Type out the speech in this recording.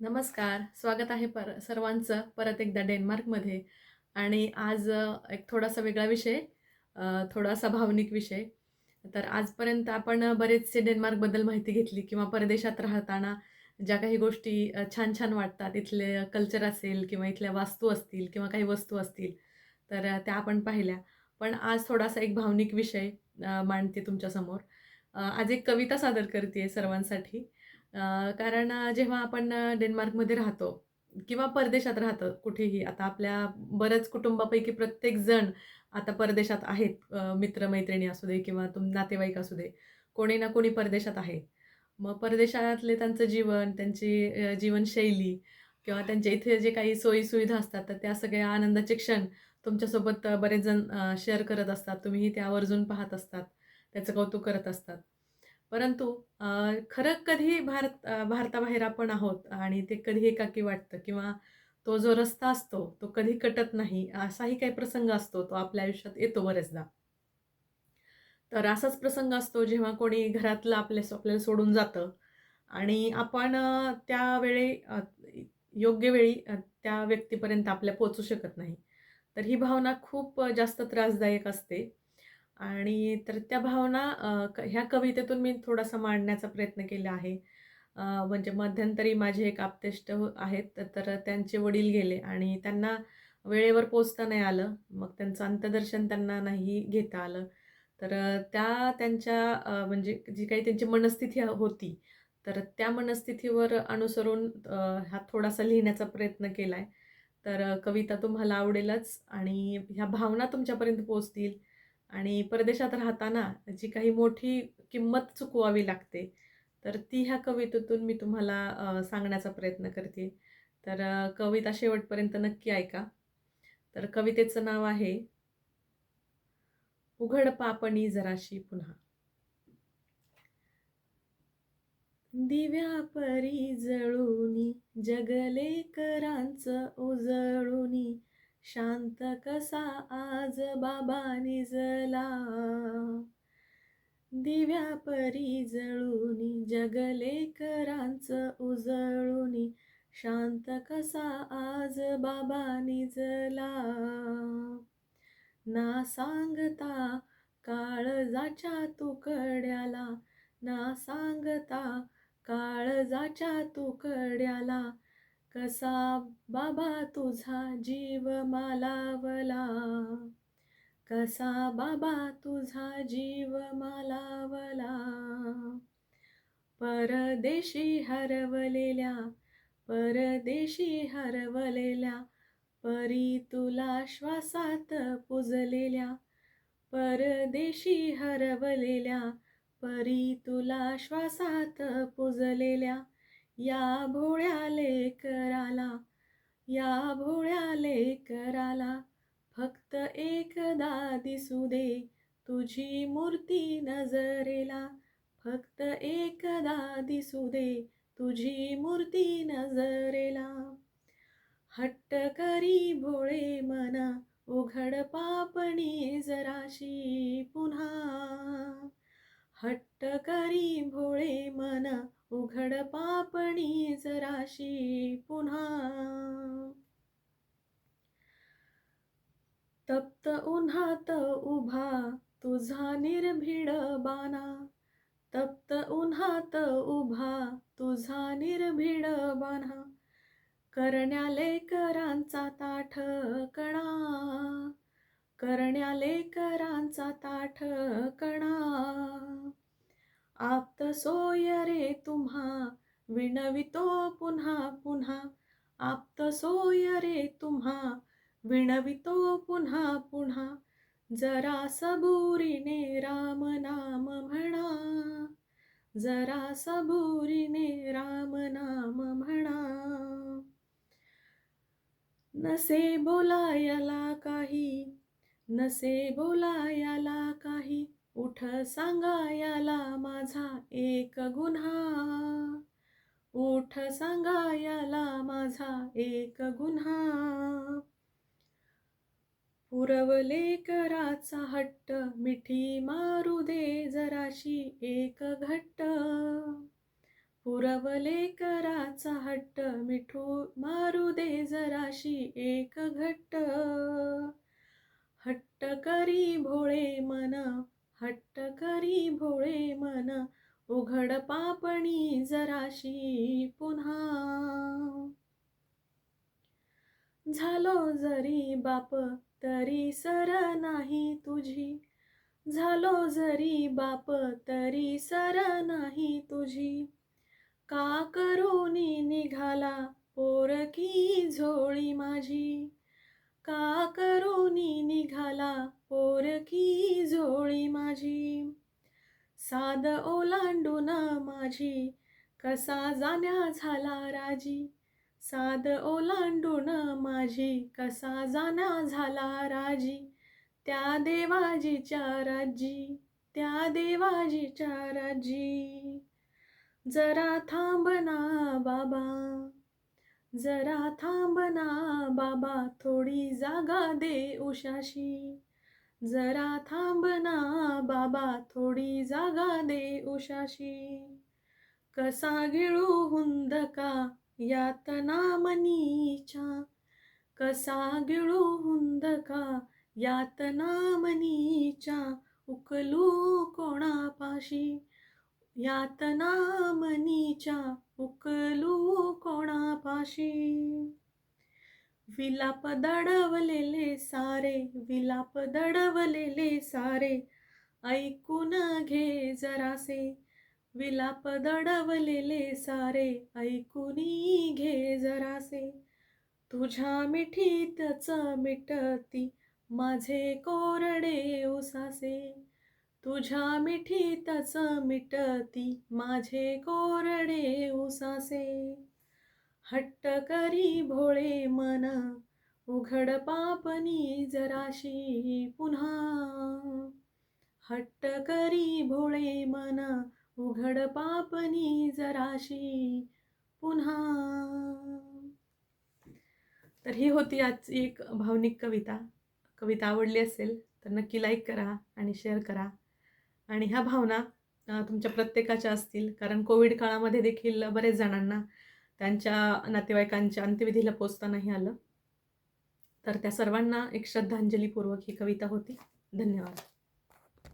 नमस्कार. स्वागत आहे पर सर्वांचं परत एकदा डेन्मार्कमध्ये. आणि आज एक थोडासा वेगळा विषय थोडासा भावनिक विषय. तर आजपर्यंत आपण बरेचसे डेन्मार्कबद्दल माहिती घेतली किंवा परदेशात राहताना ज्या काही गोष्टी छान छान वाटतात इथले कल्चर असेल किंवा इथल्या वास्तू असतील किंवा काही वस्तू असतील तर त्या आपण पाहिल्या. पण आज थोडासा एक भावनिक विषय मांडते तुमच्यासमोर. आज एक कविता सादर करते सर्वांसाठी. कारण जेव्हा आपण डेन्मार्कमध्ये राहतो किंवा परदेशात राहतं कुठेही आता आपल्या बऱ्याच कुटुंबापैकी प्रत्येक जण आता परदेशात आहेत मित्रमैत्रिणी असू दे किंवा तुम नातेवाईक असू दे कोणी ना कोणी परदेशात आहे. मग परदेशातले त्यांचं जीवन त्यांची जीवनशैली किंवा त्यांच्या इथे जे काही सोयीसुविधा असतात तर त्या सगळ्या आनंदाचे क्षण तुमच्यासोबत बरेच जण शेअर करत असतात. तुम्हीही ते आवर्जून पाहत असतात त्याचं कौतुक करत असतात. परंतु खरं कधी भारत भारताबाहेर आपण आहोत आणि ते कधी एकाकी वाटतं किंवा तो जो रस्ता असतो तो कधी कटत नाही असाही काही प्रसंग असतो तो आपल्या आयुष्यात येतो बरेचदा. तर असाच प्रसंग असतो जेव्हा कोणी घरातलं आपल्या आपल्याला सोडून जातं आणि आपण त्यावेळी योग्य वेळी त्या व्यक्तीपर्यंत आपल्या पोचू शकत नाही. तर ही भावना खूप जास्त त्रासदायक असते. आणि तर त्या भावना क ह्या कवितेतून मी थोडासा मांडण्याचा प्रयत्न केला आहे. म्हणजे मध्यंतरी माझे एक आप्तेष्ट हो, आहेत, तर तर त्यांचे वडील गेले आणि त्यांना वेळेवर पोचता नाही आलं. मग त्यांचं अंत्यदर्शन त्यांना नाही घेता आलं. तर त्या त्यांच्या म्हणजे जी काही त्यांची मनस्थिती होती, तर त्या मनस्थितीवर अनुसरून हा थोडासा लिहिण्याचा प्रयत्न केला आहे. तर कविता तुम्हाला आवडेलच आणि ह्या भावना तुमच्यापर्यंत पोचतील आणि परदेशात राहताना जी काही मोठी किंमत चुकवावी लागते, तर ती ह्या कवितेतून मी तुम्हाला सांगण्याचा प्रयत्न करते. तर कविता शेवटपर्यंत नक्की ऐका. तर कवितेचं नाव आहे, उघड पापणी जराशी पुन्हा. दिव्या परी जळूनी जगले उजळूनी शांत कसा आज बाबा निजला दिव्या परी जळुनी जगले करांचं शांत कसा आज बाबा निजला ना सांगता काळजाच्या तुकड्याला ना सांगता काळजाच्या तुकड्याला. कसा बाबा तुझा जीव मालावला. कसा बाबा तुझा जीव मालावला? परदेशी हरवलेल्या परदेशी हरवलेल्या परी तुला श्वासात पुजलेल्या परदेशी हरवलेल्या परी तुला श्वासात पुजलेल्या या भोळ्या लेकराला या भोळ्या लेकराला फक्त एकदा दिसू दे तुझी मूर्ती नजरेला. फक्त एकदा दिसू दे तुझी मूर्ती नजरेला. हट्ट करी भोळे मना उघड पापणी जराशी पुन्हा. हट्ट करी भोळे मना उघड पापणी जराशी पुन्हा. तप्त उन्हात उभा तुझा निर्भीड बाना तप्त उन्हात उभा तुझा निर्भीड बाणा. करण्या लेकरांचा ताठ कणा. करण्या लेकरांचा ताठ कणा. आप्त सोय रे तुम्हा विणवितो पुन्हा पुन्हा. आप्त सोय रे तुम्हा विणवितो पुन्हा पुन्हा. जरा सबुरीने राम नाम म्हणा. जरा सबुरीने राम नाम म्हणा. नसे बोलायला काही नसे बोलायला काही. उठ सांगायला माझा एक गुन्हा. उठ सांगायाला माझा एक गुन्हा. पुरवले कराचा हट्ट मिठी मारू दे जराशी एक घट्ट. पुरवले कराचा हट्ट मिठू मारू दे जराशी एक घट्ट. हट्ट करी भोळे मन हट्ट करी भोळे मन उघड पापणी जराशी पुन्हा. झालो जरी बाप तरी सर नाही तुझी. झालो जरी बाप तरी सर नाही तुझी. का करू साद ओलांडून माझी. कसा जाण्या झाला राजी. साद ओलांडून माझी. कसा जाण्या झाला राजी. त्या देवाजीच्या राजी. त्या देवाजीच्या राजी. जरा थांब ना बाबा. जरा थांब ना बाबा. थोडी जागा दे उशाशी. जरा थांब ना बाबा थोडी जागा दे उशाशी. कसा गिळू हुंदका यातना मनीच्या कसा गिळू हुंदका यातना मनीच्या उकलू कोणापाशी? यातना मनीच्या उकलू कोणापाशी? विलाप दडवलेले सारे विलाप दडवलेले सारे. ऐकून घे जरासे विलाप दडवलेले सारे. ऐकूनी घे जरासे. तुझ्या मिठीतच मिटती माझे कोरडे उसासे. तुझ्या मिठीतच मिटती माझे कोरडे उसासे. हट्ट करी भोळे मन उघड पापनी जराशी पुन्हा. हट्ट करी भोळे मन उघड पापनी जराशी पुन्हा. तर ही होती आजची एक भावनिक कविता. कविता आवडली असेल तर नक्की लाईक करा आणि शेअर करा. आणि ह्या भावना तुमच्या प्रत्येकाच्या असतील. कारण कोविड काळामध्ये देखील बरेच जणांना त्यांच्या नातेवाईकांच्या अंत्यविधीला पोचता नाही आलं. तर त्या सर्वांना एक श्रद्धांजलीपूर्वक ही कविता होती. धन्यवाद.